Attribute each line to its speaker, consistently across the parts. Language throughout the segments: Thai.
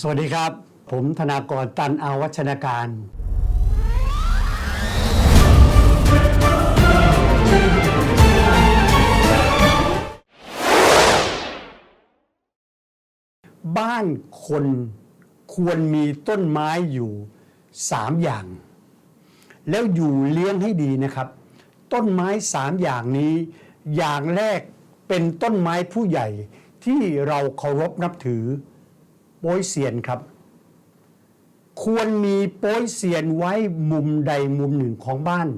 Speaker 1: สวัสดีครับ ผมธนากรตันอาวัชนาการ บ้านคนควรมีต้นไม้อยู่สามอย่าง แล้วอยู่เลี้ยงให้ดีนะครับ ต้นไม้สามอย่างนี้ อย่างแรกเป็นต้นไม้ผู้ใหญ่ที่เราเคารพนับถือ โป้ยเซียนครับ ควรมีโป้ยเซียนไว้มุมใดมุมหนึ่งของบ้าน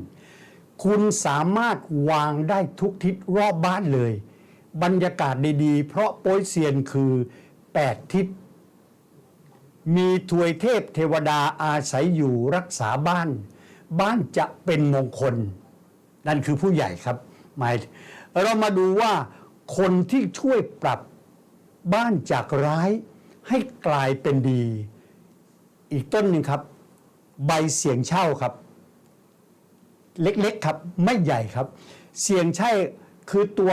Speaker 1: คุณสามารถวางได้ทุกทิศรอบบ้านเลย บรรยากาศดีๆ เพราะโป้ยเซียนคือ 8 ทิศ มีทวยเทพเทวดาอาศัยอยู่รักษาบ้าน บ้านจะเป็นมงคล นั่นคือผู้ใหญ่ครับหมายเรามาดูว่าคนที่ช่วยปรับบ้านจากร้าย ให้กลายเป็นดี อีกต้นหนึ่งครับ ใบเสียงเช่าครับ เล็กๆครับไม่ใหญ่ครับ เสียงใช่คือตัว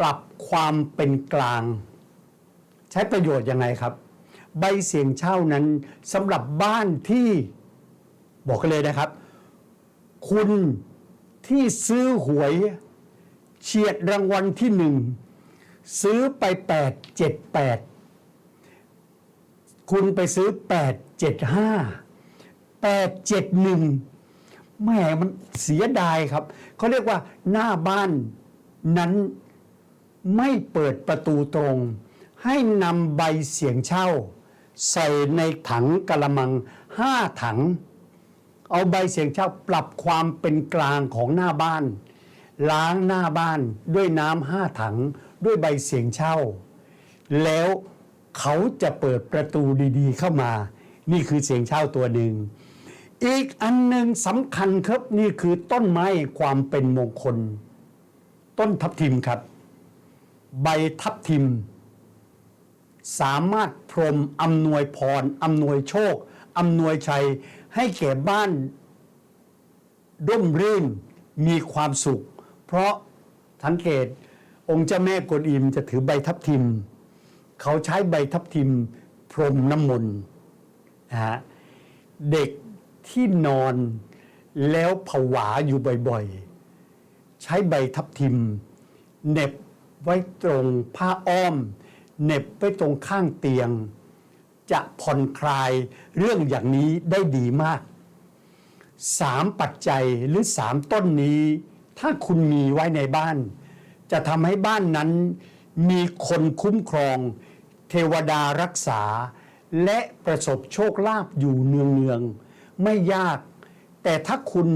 Speaker 1: ปรับความเป็นกลาง ใช้ประโยชน์ยังไงครับ ใบเสียงเช่านั้นสำหรับบ้านที่บอกกันเลยนะครับ คุณที่ซื้อหวยเฉียดรางวัลที่หนึ่งซื้อไป 8 7 8 คุณไปซื้อ 8 7 5 8 7 1แหมมันเสียดายครับ เขาเรียกว่าหน้าบ้านนั้นไม่เปิดประตูตรง ให้นำใบเสียงเช่า ใส่ในถังกระมังห้าถัง เอาใบเสียงเช่าปรับความเป็นกลางของหน้าบ้าน ล้างหน้าบ้านด้วยน้ำห้าถังด้วยใบเสียงเช่า แล้ว เขาจะเปิดประตูดีๆ เข้ามา นี่คือเสียงเช่าตัวหนึ่ง อีกอันหนึ่งสำคัญครับนี่คือต้นไม้ความเป็นมงคล ต้นทับทิมครับ ใบทับทิม สามารถพรมอำนวยพรอำนวยโชคอำนวยชัยให้แก่บ้านร่มรื่นมีความสุข เพราะสังเกตองค์เจ้าแม่กวนอิมจะถือใบทับทิม เขาใช้ใบทับทิมพรมน้ำมนต์นะฮะเด็กที่นอนแล้วผวาอยู่บ่อยๆ ใช้ใบทับทิมเน็บไว้ตรงผ้าอ้อมเน็บไว้ตรงข้างเตียง จะผ่อนคลายเรื่องอย่างนี้ได้ดีมากสามปัจจัยหรือสามต้นนี้ ถ้าคุณมีไว้ในบ้าน จะทำให้บ้านนั้นมีคนคุ้มครอง เทวดารักษา และประสบโชคลาภอยู่เนืองๆไม่ยาก แต่ถ้าคุณ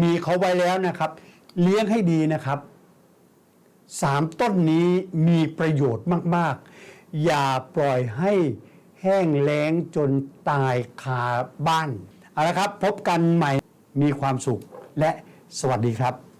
Speaker 1: มีเขาไว้แล้วนะครับ เลี้ยงให้ดีนะครับสามต้นนี้มีประโยชน์มากๆ อย่าปล่อยให้แห้งแล้งจนตายคาบ้าน เอาละครับ พบกันใหม่มีความสุขและสวัสดีครับ